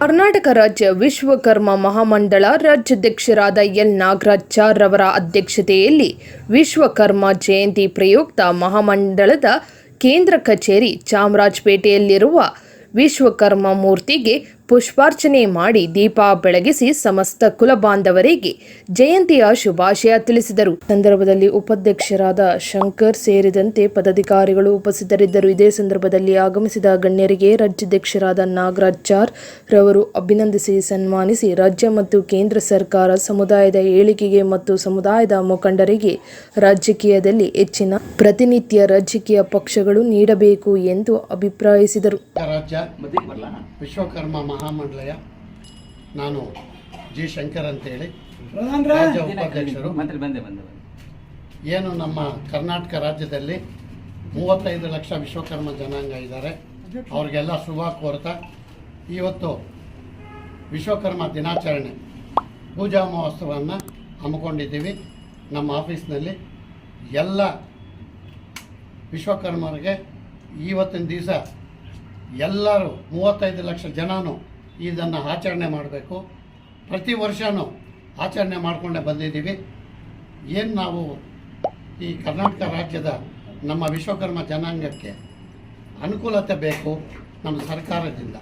ಕರ್ನಾಟಕ ರಾಜ್ಯ ವಿಶ್ವಕರ್ಮ ಮಹಾಮಂಡಳ ರಾಜ್ಯಾಧ್ಯಕ್ಷರಾದ ಎಲ್. ನಾಗರಾಜ್ ರವರ ಅಧ್ಯಕ್ಷತೆಯಲ್ಲಿ ವಿಶ್ವಕರ್ಮ ಜಯಂತಿ ಪ್ರಯುಕ್ತ ಮಹಾಮಂಡಳದ ಕೇಂದ್ರ ಕಚೇರಿ ಚಾಮರಾಜಪೇಟೆಯಲ್ಲಿರುವ ವಿಶ್ವಕರ್ಮ ಮೂರ್ತಿಗೆ ಪುಷ್ಪಾರ್ಚನೆ ಮಾಡಿ ದೀಪ ಬೆಳಗಿಸಿ ಸಮಸ್ತ ಕುಲ ಬಾಂಧವರಿಗೆ ಜಯಂತಿಯ ಶುಭಾಶಯ ತಿಳಿಸಿದರು. ಸಂದರ್ಭದಲ್ಲಿ ಉಪಾಧ್ಯಕ್ಷರಾದ ಶಂಕರ್ ಸೇರಿದಂತೆ ಪದಾಧಿಕಾರಿಗಳು ಉಪಸ್ಥಿತರಿದ್ದರು. ಇದೇ ಸಂದರ್ಭದಲ್ಲಿ ಆಗಮಿಸಿದ ಗಣ್ಯರಿಗೆ ರಾಜ್ಯಾಧ್ಯಕ್ಷರಾದ ನಾಗರಾಜಾರ್ ರವರು ಅಭಿನಂದಿಸಿ ಸನ್ಮಾನಿಸಿ ರಾಜ್ಯ ಮತ್ತು ಕೇಂದ್ರ ಸರ್ಕಾರ ಸಮುದಾಯದ ಏಳಿಗೆಗೆ ಮತ್ತು ಸಮುದಾಯದ ಮುಖಂಡರಿಗೆ ರಾಜಕೀಯದಲ್ಲಿ ಹೆಚ್ಚಿನ ಪ್ರತಿನಿತ್ಯ ರಾಜಕೀಯ ಪಕ್ಷಗಳು ನೀಡಬೇಕು ಎಂದು ಅಭಿಪ್ರಾಯಿಸಿದರು. ವಿಶ್ವಕರ್ಮ ಮಹಾಮಂಡಲಯ ನಾನು ಜಿ ಶಂಕರ್ ಅಂತೇಳಿ ರಾಜ್ಯ ಉಪಾಧ್ಯಕ್ಷರು. ಏನು ನಮ್ಮ ಕರ್ನಾಟಕ ರಾಜ್ಯದಲ್ಲಿ ಮೂವತ್ತೈದು ಲಕ್ಷ ವಿಶ್ವಕರ್ಮ ಜನಾಂಗ ಇದ್ದಾರೆ. ಅವ್ರಿಗೆಲ್ಲ ಶುಭ ಕೋರ್ತಾ. ಇವತ್ತು ವಿಶ್ವಕರ್ಮ ದಿನಾಚರಣೆ ಪೂಜಾ ಮಹೋತ್ಸವವನ್ನು ಹಮ್ಮಿಕೊಂಡಿದ್ದೀವಿ. ನಮ್ಮ ಆಫೀಸ್ನಲ್ಲಿ ಎಲ್ಲ ವಿಶ್ವಕರ್ಮರಿಗೆ ಇವತ್ತಿನ ದಿವಸ ಎಲ್ಲರೂ ಮೂವತ್ತೈದು ಲಕ್ಷ ಜನನು ಇದನ್ನು ಆಚರಣೆ ಮಾಡಬೇಕು. ಪ್ರತಿ ವರ್ಷವೂ ಆಚರಣೆ ಮಾಡಿಕೊಂಡೇ ಬಂದಿದ್ದೀವಿ. ಏನು ನಾವು ಈ ಕರ್ನಾಟಕ ರಾಜ್ಯದ ನಮ್ಮ ವಿಶ್ವಕರ್ಮ ಜನಾಂಗಕ್ಕೆ ಅನುಕೂಲತೆ ಬೇಕು ನಮ್ಮ ಸರ್ಕಾರದಿಂದ.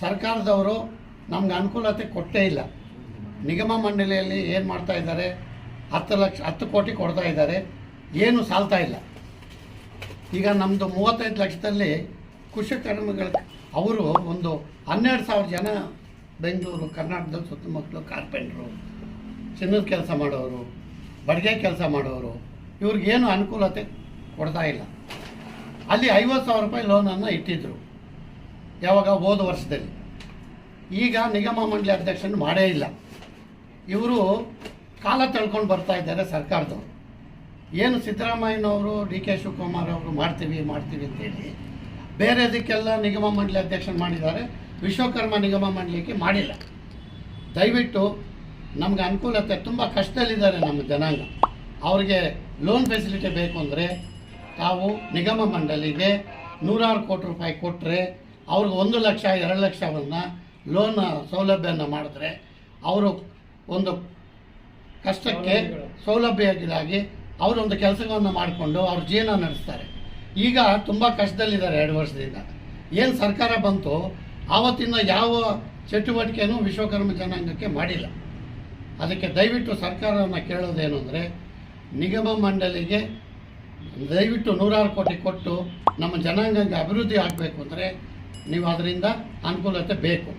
ಸರ್ಕಾರದವರು ನಮ್ಗೆ ಅನುಕೂಲತೆ ಕೊಟ್ಟೇ ಇಲ್ಲ. ನಿಗಮ ಮಂಡಳಿಯಲ್ಲಿ ಏನು ಮಾಡ್ತಾ ಇದ್ದಾರೆ? ಹತ್ತು ಲಕ್ಷ, ಹತ್ತು ಕೋಟಿ ಕೊಡ್ತಾ ಇದ್ದಾರೆ. ಏನು ಸಾಲ್ತಾ ಇಲ್ಲ. ಈಗ ನಮ್ಮದು ಮೂವತ್ತೈದು ಲಕ್ಷದಲ್ಲಿ ಕುಶಕರ್ಮಿಗಳ ಅವರು ಒಂದು ಹನ್ನೆರಡು ಸಾವಿರ ಜನ ಬೆಂಗಳೂರು ಕರ್ನಾಟಕದ ಸುತ್ತಮುತ್ತಲು ಕಾರ್ಪೆಂಟ್ರು, ಚಿನ್ನದ ಕೆಲಸ ಮಾಡೋರು, ಬಡಿಗೆ ಕೆಲಸ ಮಾಡೋರು ಇವ್ರಿಗೇನು ಅನುಕೂಲತೆ ಕೊಡ್ತಾ ಇಲ್ಲ. ಅಲ್ಲಿ ಐವತ್ತು ಸಾವಿರ ರೂಪಾಯಿ ಲೋನನ್ನು ಇಟ್ಟಿದ್ದರು ಯಾವಾಗ? ಹೋದ ವರ್ಷದಲ್ಲಿ. ಈಗ ನಿಗಮ ಮಂಡಳಿ ಅಧ್ಯಕ್ಷನ ಮಾಡೇ ಇಲ್ಲ. ಇವರು ಕಾಲ ತಳ್ಕೊಂಡು ಬರ್ತಾ ಇದ್ದಾರೆ ಸರ್ಕಾರದವರು. ಏನು ಸಿದ್ದರಾಮಯ್ಯನವರು, ಡಿ ಕೆ ಶಿವಕುಮಾರ್ ಅವರು ಮಾಡ್ತೀವಿ ಮಾಡ್ತೀವಿ ಅಂತೇಳಿ ಬೇರೆದಕ್ಕೆಲ್ಲ ನಿಗಮ ಮಂಡಳಿ ಅಧ್ಯಕ್ಷನ ಮಾಡಿದ್ದಾರೆ. ವಿಶ್ವಕರ್ಮ ನಿಗಮ ಮಂಡಳಿಗೆ ಮಾಡಿಲ್ಲ. ದಯವಿಟ್ಟು ನಮ್ಗೆ ಅನುಕೂಲತೆ ತುಂಬ ಕಷ್ಟದಲ್ಲಿದ್ದಾರೆ ನಮ್ಮ ಜನಾಂಗ. ಅವರಿಗೆ ಲೋನ್ ಫೆಸಿಲಿಟಿ ಬೇಕು ಅಂದರೆ ತಾವು ನಿಗಮ ಮಂಡಳಿಗೆ ನೂರಾರು ಕೋಟಿ ರೂಪಾಯಿ ಕೊಟ್ಟರೆ ಅವ್ರಿಗೆ ಒಂದು ಲಕ್ಷ ಎರಡು ಲಕ್ಷವನ್ನು ಲೋನ್ ಸೌಲಭ್ಯವನ್ನು ಮಾಡಿದ್ರೆ ಅವರು ಒಂದು ಕಷ್ಟಕ್ಕೆ ಸೌಲಭ್ಯ. ಇದಾಗಿ ಅವರೊಂದು ಕೆಲಸಗಳನ್ನು ಮಾಡಿಕೊಂಡು ಅವ್ರ ಜೀವನ ನಡೆಸ್ತಾರೆ. ಈಗ ತುಂಬ ಕಷ್ಟದಲ್ಲಿದ್ದಾರೆ ಎರಡು ವರ್ಷದಿಂದ. ಏನು ಸರ್ಕಾರ ಬಂತು ಆವತ್ತಿನ ಯಾವ ಚಟುವಟಿಕೆಯೂ ವಿಶ್ವಕರ್ಮ ಜನಾಂಗಕ್ಕೆ ಮಾಡಿಲ್ಲ. ಅದಕ್ಕೆ ದಯವಿಟ್ಟು ಸರ್ಕಾರವನ್ನು ಕೇಳೋದೇನು ಅಂದರೆ, ನಿಗಮ ಮಂಡಳಿಗೆ ದಯವಿಟ್ಟು ನೂರಾರು ಕೋಟಿ ಕೊಟ್ಟು ನಮ್ಮ ಜನಾಂಗಕ್ಕೆ ಅಭಿವೃದ್ಧಿ ಆಗಬೇಕು ಅಂದರೆ, ನೀವು ಅದರಿಂದ ಅನುಕೂಲತೆ ಬೇಕು.